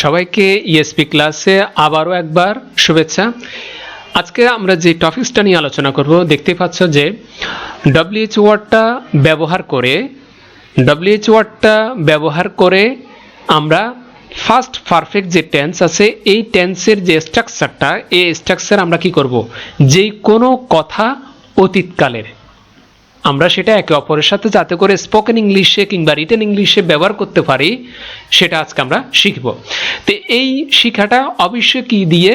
সবাইকে ইএসপি ক্লাসে আবারও একবার শুভেচ্ছা। আজকে আমরা যে টপিকসটা নিয়ে আলোচনা করব, দেখতে পাচ্ছ যে ডব্লিউএইচ ওয়ার্ডটা ব্যবহার করে ডব্লিউএইচ ওয়ার্ডটা ব্যবহার করে আমরা ফার্স্ট পারফেক্ট যে টেন্স আছে, এই টেন্সের যে স্ট্রাকচারটা এই স্ট্রাকচার আমরা কি করব? যেই কোনো কথা অতীতকালের। আমরা সেটা একে অপরের সাথে যাতে করে স্পোকেন ইংলিশে কিংবা রিটেন ইংলিশে ব্যবহার করতে পারি, সেটা আজকে আমরা শিখব। তো এই শিক্ষাটা অবশ্যই কি দিয়ে?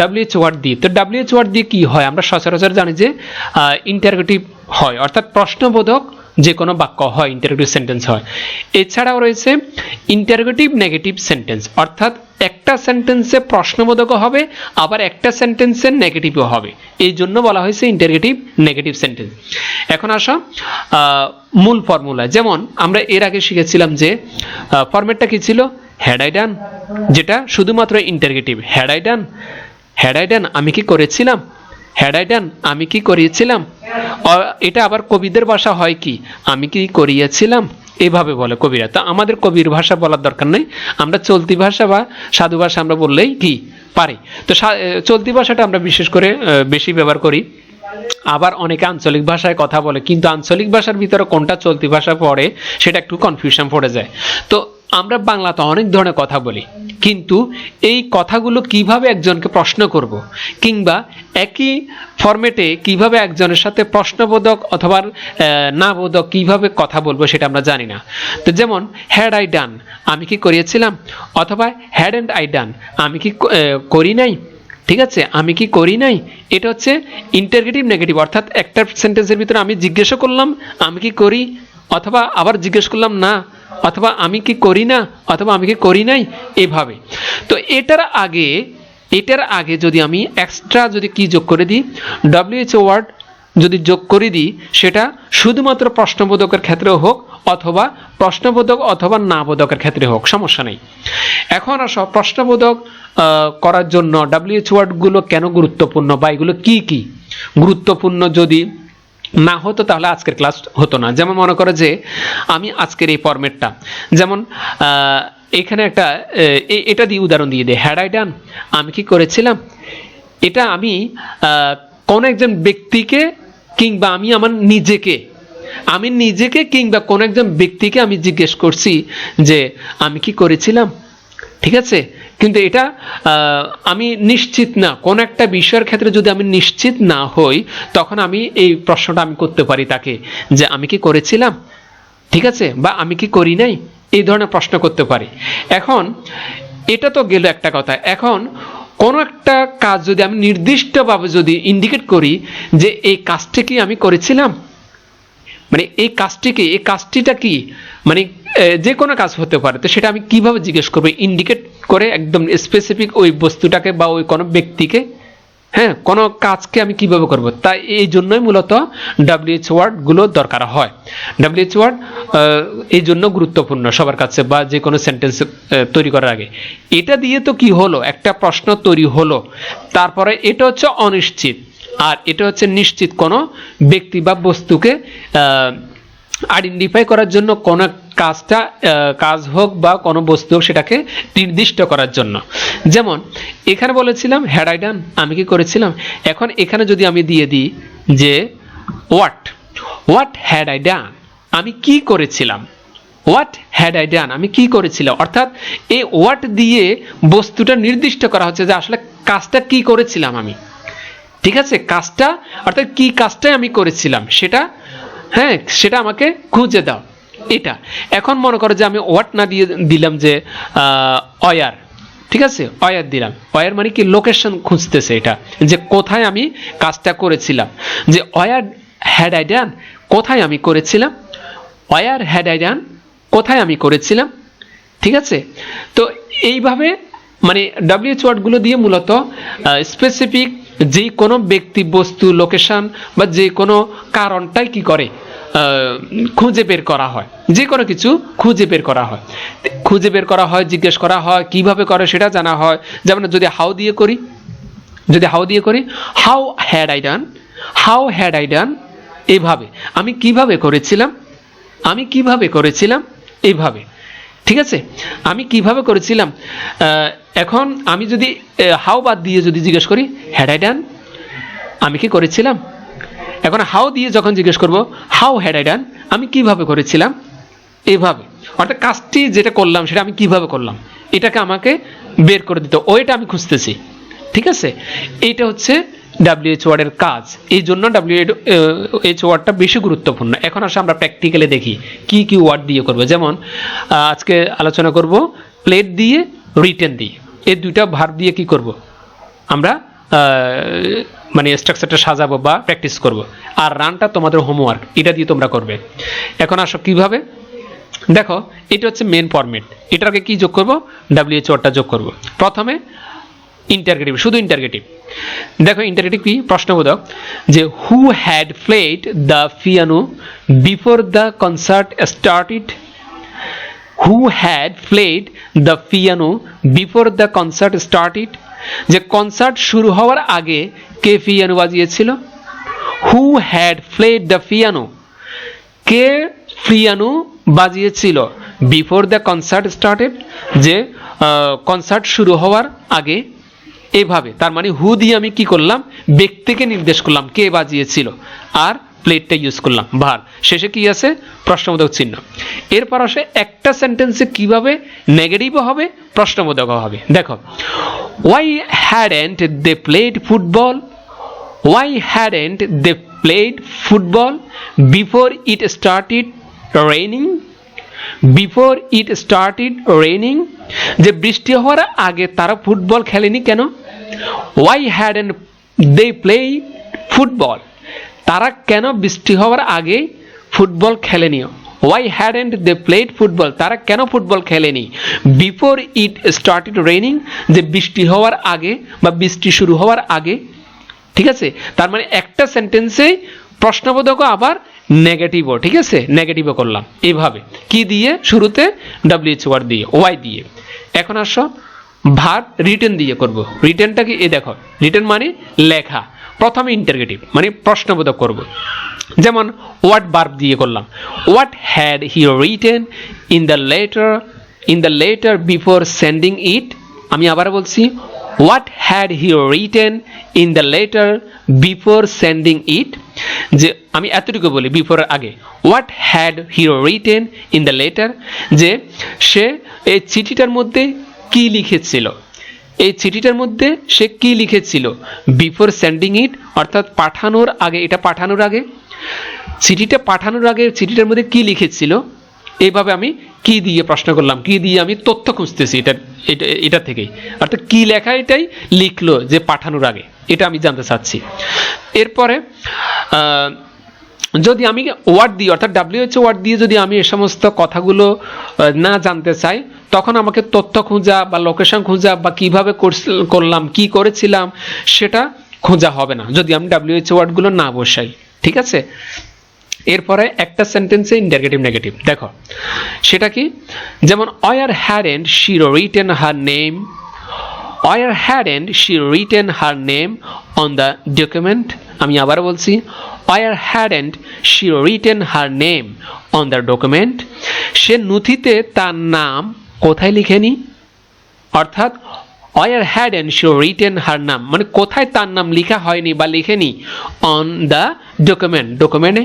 ডাব্লিউএইচ ওয়ার্ড দিয়ে। তো ডাব্লিউএচ ওয়ার্ড দিয়ে কি হয়? আমরা সচরাচর জানি যে ইন্টারগেটিভ হয়। অর্থাৎ প্রশ্নবোধক যে কোনো বাক্য হয় ইন্টারগেটিভ সেন্টেন্স হয়। এছাড়াও রয়েছে ইন্টারগেটিভ নেগেটিভ সেন্টেন্স অর্থাৎ একটা সেন্টেন্সে প্রশ্নবোধক হবে, আবার একটা সেন্টেন্সে নেগেটিভও হবে। এই জন্য বলা হয়েছে ইন্টারগেটিভ নেগেটিভ সেন্টেন্স এখন আসো মূল ফর্মুলা যেমন, আমরা এর আগে শিখেছিলাম যে ফরম্যাটটা কি ছিল? হ্যাড আই ডান যেটা শুধুমাত্র interrogative had I done had I done আমি কি করেছিলাম? হ্যাড আই ডান আমি কি করিয়েছিলাম? এটা আবার কবিদের ভাষা হয় কি? আমি কি করিয়েছিলাম? এভাবে বলে কবিরা। তো আমাদের কবির ভাষা বলার দরকার নেই। আমরা চলতি ভাষা বা সাধু ভাষা আমরা বললেই কি? পারি। তো চলতি ভাষাটা আমরা বিশেষ করে বেশি ব্যবহার করি। আবার অনেকে আঞ্চলিক ভাষায় কথা বলে, কিন্তু আঞ্চলিক ভাষার ভিতরে কোনটা চলতি ভাষা পড়ে, সেটা একটু কনফিউশন পড়ে যায়। তো আমরা বাংলাতে অনেক ধরনের কথা বলি, কিন্তু এই কথাগুলো কীভাবে একজনকে প্রশ্ন করব? কিংবা একই ফরম্যাটে কীভাবে একজনের সাথে প্রশ্নবোধক অথবা না বোধক কীভাবে কথা বলব সেটা আমরা জানি না। তো যেমন হ্যাড আই ডান আমি কি করিয়েছিলাম? অথবা হ্যাড অ্যান্ড আই ডান আমি কি করি নাই? ঠিক আছে, আমি কি করি নাই? এটা হচ্ছে ইন্টারগেটিভ নেগেটিভ অর্থাৎ একটা সেন্টেন্সের ভিতরে আমি জিজ্ঞাসা করলাম, আমি কি করি? অথবা আবার জিজ্ঞেস করলাম, না। অথবা আমি কি করি না? অথবা আমি কি করি নাই? এভাবে। তো এটার আগে এটার আগে যদি আমি এক্সট্রা যদি কি যোগ করে দিই ডব্লিউএইচও ওয়ার্ড যদি যোগ করে দিই, সেটা শুধুমাত্র প্রশ্নবোধকের ক্ষেত্রে হোক, অথবা প্রশ্নবোধক অথবা না বোধকের ক্ষেত্রে হোক, সমস্যা নেই। এখন আসো, প্রশ্নবোধক করার জন্য ডাব্লিউএইচ ওয়ার্ডগুলো কেন গুরুত্বপূর্ণ বা এগুলো কি কি? গুরুত্বপূর্ণ যদি না হতো তাহলে আজকের ক্লাস হতো না। যেমন মনে করো যে, আমি আজকের এই ফরম্যাটটা যেমন এখানে একটা এটা দিয়ে উদাহরণ দিয়ে দেয় হ্যাড আই ডান আমি কি করেছিলাম? এটা আমি কোন একজন ব্যক্তিকে কিংবা আমি আমার নিজেকে, আমি নিজেকে কিংবা কোন একজন ব্যক্তিকে আমি জিজ্ঞেস করছি যে, আমি কি করেছিলাম? ঠিক আছে? কিন্তু এটা আমি নিশ্চিত না। কোন একটা বিষয়ের ক্ষেত্রে যদি আমি নিশ্চিত না হই, তখন আমি এই প্রশ্নটা আমি করতে পারি তাকে, যে আমি কি করেছিলাম? ঠিক আছে? বা আমি কি করি নাই? এই ধরনের প্রশ্ন করতে পারি। এখন, এটা তো গেল একটা কথা। এখন, কোনো একটা কাজ যদি আমি নির্দিষ্টভাবে যদি ইন্ডিকেট করি, যে এই কাজটা কি আমি করেছিলাম? মানে এই কাজটি কি? এই কাজটিটা কি? মানে যে কোনো কাজ হতে পারে। তো সেটা আমি কীভাবে জিজ্ঞেস করব? ইন্ডিকেট করে একদম স্পেসিফিক ওই বস্তুটাকে বা ওই কোনো ব্যক্তিকে হ্যাঁ কোনো কাজকে আমি কীভাবে করব? তাই এই জন্যই মূলত ডাব্লিউএইচ ওয়ার্ডগুলো দরকার হয়। ডাব্লিউএইচ ওয়ার্ড এই জন্য গুরুত্বপূর্ণ সবার কাছে বা যে কোনো সেন্টেন্স তৈরি করার আগে। এটা দিয়ে তো কি হলো? একটা প্রশ্ন তৈরি হলো। তারপরে এটা হচ্ছে অনিশ্চিত। আর এটা হচ্ছে নিশ্চিত কোনো ব্যক্তি বা বস্তুকে আইডেন্টিফাই করার জন্য কোনো কাজটা কাজ হোক বা কোনো বস্তু হোক সেটাকে নির্দিষ্ট করার জন্য। যেমন, এখানে বলেছিলাম হ্যাড আই ডান আমি কি করেছিলাম? এখন এখানে যদি আমি দিয়ে দিই যে what what had I done আমি কি করেছিলাম? হোয়াট হ্যাড আই ডান আমি কি করেছিলাম? অর্থাৎ এই হোয়াট দিয়ে বস্তুটা নির্দিষ্ট করা হচ্ছে যে আসলে কাজটা কি করেছিলাম আমি। ঠিক আছে? কাজটা, অর্থাৎ কি কাজটাই আমি করেছিলাম, সেটা হ্যাঁ সেটা আমাকে খুঁজে দাও। এটা। এখন মনে করো যে আমি ওয়াট না দিয়ে দিলাম যে অয়ার ঠিক আছে? অয়ার দিলাম। অয়ার মানে কি? লোকেশন খুঁজতেছে এটা। যে কোথায় আমি কাজটা করেছিলাম। যে অয়ার হ্যাড আই ডান কোথায় আমি করেছিলাম? অয়ার হ্যাড আই ডান কোথায় আমি করেছিলাম? ঠিক আছে? তো এইভাবে মানে ডাব্লিউএইচ ওয়ার্ডগুলো দিয়ে মূলত স্পেসিফিক যে কোনো ব্যক্তি বস্তু লোকেশন বা যে কোনো কারণটাই কি করে? খুঁজে বের করা হয়। যে কোনো কিছু খুঁজে বের করা হয়। খুঁজে বের করা হয়, জিজ্ঞেস করা হয়, কীভাবে করে সেটা জানা হয়। যেমন যদি হাউ দিয়ে করি, যদি হাউ দিয়ে করি how had I done how had I done এইভাবে আমি কীভাবে করেছিলাম? আমি কীভাবে করেছিলাম? এইভাবে ঠিক আছে? আমি কীভাবে করেছিলাম? এখন আমি যদি হাও বাদ দিয়ে যদি জিজ্ঞেস করি হ্যাড আই ডান আমি কি করেছিলাম? এখন হাউ দিয়ে যখন জিজ্ঞেস করব হাউ হ্যাড আই ডান আমি কীভাবে করেছিলাম? এভাবে। অর্থাৎ কাজটি যেটা করলাম, সেটা আমি কীভাবে করলাম? এটাকে আমাকে বের করে দিতে। ওইটা আমি খুঁজতেছি। ঠিক আছে? এইটা হচ্ছে ডাব্লিউএইচ ওয়ার্ডের কাজ। এই জন্য ডাব্লিউ এইচ ওয়ার্ডটা বেশি গুরুত্বপূর্ণ। এখন আসলে আমরা প্র্যাকটিক্যালি দেখি কি কি ওয়ার্ড দিয়ে করব। যেমন আজকে আলোচনা করব প্লেট দিয়ে রিটেন দিয়ে। এই দুইটা ভার দিয়ে কি করব? আমরা মানে স্ট্রাকচারটা সাজাবো বা প্র্যাকটিস করব। আর রানটা তোমাদের হোমওয়ার্ক এটা দিয়ে তোমরা করবে। এখন আসো কীভাবে? দেখো, এটা হচ্ছে মেন ফরম্যাট এটাকে কি যোগ করব? ডাব্লিউএইচ ওয়ার্ডটা যোগ করব। প্রথমে ইন্টারগেটিভ শুধু ইন্টারগেটিভ দেখো ইন্টারগেটিভ কি? প্রশ্নবোধক, যে who had played the piano before the concert started who had played the piano before the concert started যে কনসার্ট শুরু হওয়ার আগে কে piano বাজিয়েছিল? Who had played the piano K piano বাজিয়েছিল বিফোর দ্য কনসার্ট স্টার্টেড যে concert শুরু হওয়ার আগে এভাবে। তার মানে হু দিয়ে আমি কি করলাম? ব্যক্তিকে নির্দেশ করলাম কে বাজিয়েছিল। আর প্লেটটা ইউজ করলাম, ভার। শেষে কি আছে? প্রশ্নবোধক চিহ্ন। এরপর আসে একটা সেন্টেন্সে কীভাবে নেগেটিভও হবে প্রশ্নবোধকও হবে। দেখো why hadn't they played football why hadn't they played football before it started raining? Before it started raining? যে বৃষ্টি হওয়ার আগে তারা ফুটবল খেলেনি কেন? Why hadn't they played football তারা কেন বৃষ্টি হওয়ার আগে ফুটবল খেলেনি? Why hadn't they played football তারা কেন ফুটবল খেলেনি? বিফোর ইট started রেনিং যে বৃষ্টি হওয়ার আগে বা বৃষ্টি শুরু হওয়ার আগে, ঠিক আছে? তার মানে একটা সেন্টেন্সে প্রশ্নবোধক আবার নেগেটিভও ঠিক আছে? নেগেটিভও করলাম। এইভাবে কি দিয়ে? শুরুতে ডাব্লিউএইচ ওয়ার্ড দিয়ে। ওয়াই দিয়ে। এখন আসো। ভার রিটেন দিয়ে করব। রিটেনটা কি? এ দেখো রিটেন মানে লেখা। প্রথমে ইন্টারগেটিভ মানে প্রশ্নবোধক করব। যেমন হোয়াট বার্ব দিয়ে করলাম। What had he written in the letter in the letter before sending it আমি আবার বলছি what had he written in the letter before sending it যে, আমি এতটুকু বলি বিফোর আগে। What had he written in the letter যে, সে এই চিঠিটার মধ্যে কি লিখেছিল? এই চিঠিটার মধ্যে সে কি লিখেছিল? বিফোর সেন্ডিং ইট অর্থাৎ পাঠানোর আগে, এটা পাঠানোর আগে। চিঠিটা পাঠানোর আগে চিঠিটার মধ্যে কি লিখেছিল? এইভাবে আমি কি দিয়ে প্রশ্ন করলাম? কি দিয়ে আমি তথ্য খুঁজতেছি এটা এটা এটা থেকেই। অর্থাৎ কি লেখা এটাই লিখলো যে পাঠানোর আগে। এটা আমি জানতে চাচ্ছি। এরপরে যদি আমি ওয়ার্ড দিই, অর্থাৎ ডাব্লিউএইচ ওয়ার্ড দিয়ে যদি আমি এ সমস্ত কথাগুলো না জানতে চাই, তখন আমাকে তথ্য খোঁজা বা লোকেশন খোঁজা বা কীভাবে করলাম, কি করেছিলাম, সেটা খোঁজা হবে না, যদি আমি ডাব্লিউএইচ ওয়ার্ডগুলো না বসাই, ঠিক আছে? এরপরে একটা সেন্টেন্সে ইন্টারগেটিভ নেগেটিভ দেখো, সেটা কি? যেমন where hadn't she written her name where hadn't she written her name on the document আমি আবার বলছি where hadn't she written her name on the document সে নথিতে তার নাম কোথায় লিখেনি? অর্থাৎ where had and show written her নাম মানে কোথায় তার নাম লেখা হয়নি বা লিখেনি? অন দ্য ডকুমেন্ট ডকুমেন্টে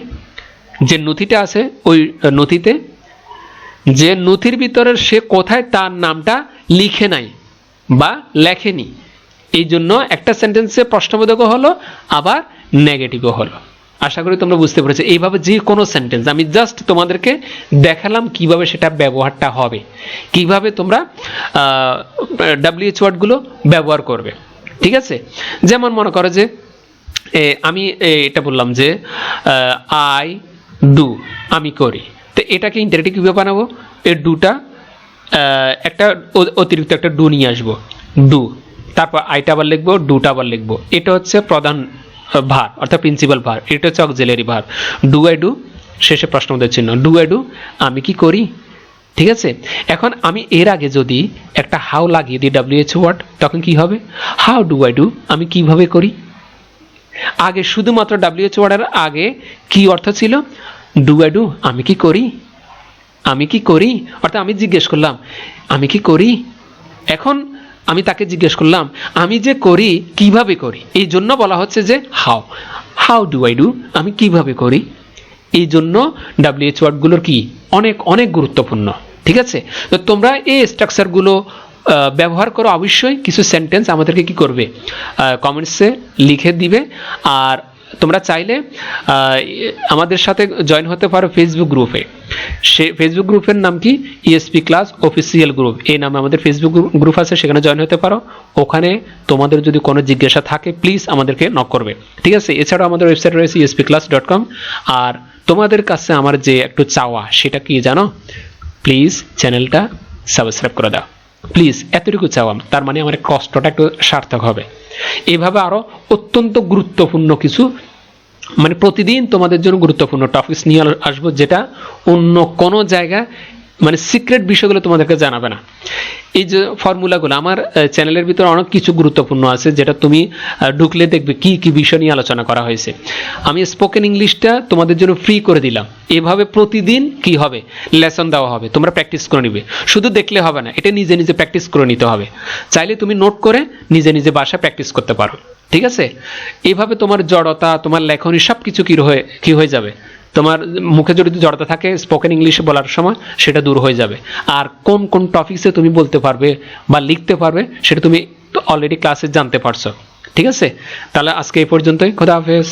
যে নথিটা আছে, ওই নথিতে। যে নথির ভিতরে সে কোথায় তার নামটা লিখে নাই বা লেখেনি। এই জন্য একটা সেন্টেন্সে প্রশ্নবোধকও হলো, আবার নেগেটিভও হলো। আশা করি তোমরা বুঝতে পেরেছ। এইভাবে যে কোনো সেন্টেন্স আমি জাস্ট তোমাদেরকে দেখালাম কীভাবে সেটা ব্যবহারটা হবে। কীভাবে তোমরা ডাব্লিউএইচ ওয়ার্ডগুলো ব্যবহার করবে। ঠিক আছে? যেমন মনে করো যে আমি এটা বললাম যে আই ডু আমি করি। তো এটাকে ইন্টারেক্টিভ কীভাবে বানাবো? এর ডুটা একটা অতিরিক্ত একটা ডু নিয়ে আসব। ডু তারপর আইটা আবার লিখব ডুটা আবার লিখব। এটা হচ্ছে প্রধান ভার, অর্থাৎ প্রিন্সিপাল ভার। এটা হচ্ছে auxiliary verb. Do I do শেষে প্রশ্নবোধক চিহ্ন। ডু আই ডু আমি কি করি? ঠিক আছে? এখন আমি এর আগে যদি একটা হাউ লাগিয়ে দিই ডাব্লিউএইচ ওয়ার্ড তখন কি হবে? হাউ ডু আই ডু আমি কীভাবে করি? আগে শুধুমাত্র ডাব্লিউএইচ ওয়ার্ডের আগে কি অর্থ ছিল? ডু আই ডু আমি কি করি? আমি কি করি? অর্থাৎ আমি জিজ্ঞেস করলাম, আমি কি করি? এখন আমি তাকে জিজ্ঞেস করলাম, আমি যে করি, কীভাবে করি? এই জন্য বলা হচ্ছে যে how how do I do? আমি কীভাবে করি? এই জন্য ডাব্লিউএইচ ওয়ার্ডগুলোর কি? অনেক অনেক গুরুত্বপূর্ণ। ঠিক আছে? তো তোমরা এই স্ট্রাকচারগুলো ব্যবহার করো অবশ্যই। কিছু সেন্টেন্স আমাদেরকে কি করবে? কমেন্টসে লিখে দিবে। আর তোমরা চাইলে আমাদের সাথে জয়েন হতে পারো ফেসবুক গ্রুপে। সে ফেসবুক গ্রুপের নাম কি? ইএসপি ক্লাস অফিসিয়াল গ্রুপ এই নামে আমাদের ফেসবুক গ্রুপ আছে, সেখানে জয়েন হতে পারো। ওখানে তোমাদের যদি কোনো জিজ্ঞাসা থাকে প্লিজ আমাদেরকে নক করবে। ঠিক আছে? এছাড়াও আমাদের ওয়েবসাইট রয়েছে ইএসপি ক্লাস ডট কম আর তোমাদের কাছে আমার যে একটু চাওয়া, সেটা কি জানো? প্লিজ চ্যানেলটা সাবস্ক্রাইব করে দাও। প্লিজ এতটুকু চাওয়া, তার মানে আমার কষ্টটা একটু সার্থক হবে। এভাবে আরও অত্যন্ত গুরুত্বপূর্ণ কিছু মানে প্রতিদিন তোমাদের জন্য গুরুত্বপূর্ণ টপিকস নিয়ে আসব, যেটা অন্য কোনো জায়গায় মানে সিক্রেট বিষয়গুলো তোমাদেরকে জানাবে না। এই যে ফর্মুলাগুলো আমার চ্যানেলের ভিতরে অনেক কিছু গুরুত্বপূর্ণ আছে, যেটা তুমি ঢুকলে দেখবে কি কি বিষয় নিয়ে আলোচনা করা হয়েছে। আমি স্পোকেন ইংলিশটা তোমাদের জন্য ফ্রি করে দিলাম। এভাবে প্রতিদিন কি হবে? লেসন দেওয়া হবে। তোমরা প্র্যাকটিস করে নিবে। শুধু দেখলে হবে না, এটা নিজে নিজে প্র্যাকটিস করে নিতে হবে। চাইলে তুমি নোট করে নিজে নিজে বাসায় প্র্যাকটিস করতে পারো। ঠিক আছে? এভাবে তোমার জড়তা, তোমার লেখনী সব কিছু কি হয়ে কি হয়ে যাবে? তোমার মুখে যদি জড়তা থাকে স্পোকেন ইংলিশে বলার সময় সেটা দূর হয়ে যাবে। আর কোন কোন টপিক্সে তুমি বলতে পারবে বা লিখতে পারবে, সেটা তুমি অলরেডি ক্লাসে জানতে পারছ। ঠিক আছে? তাহলে আজকে এই পর্যন্তই। খোদা হাফেজ।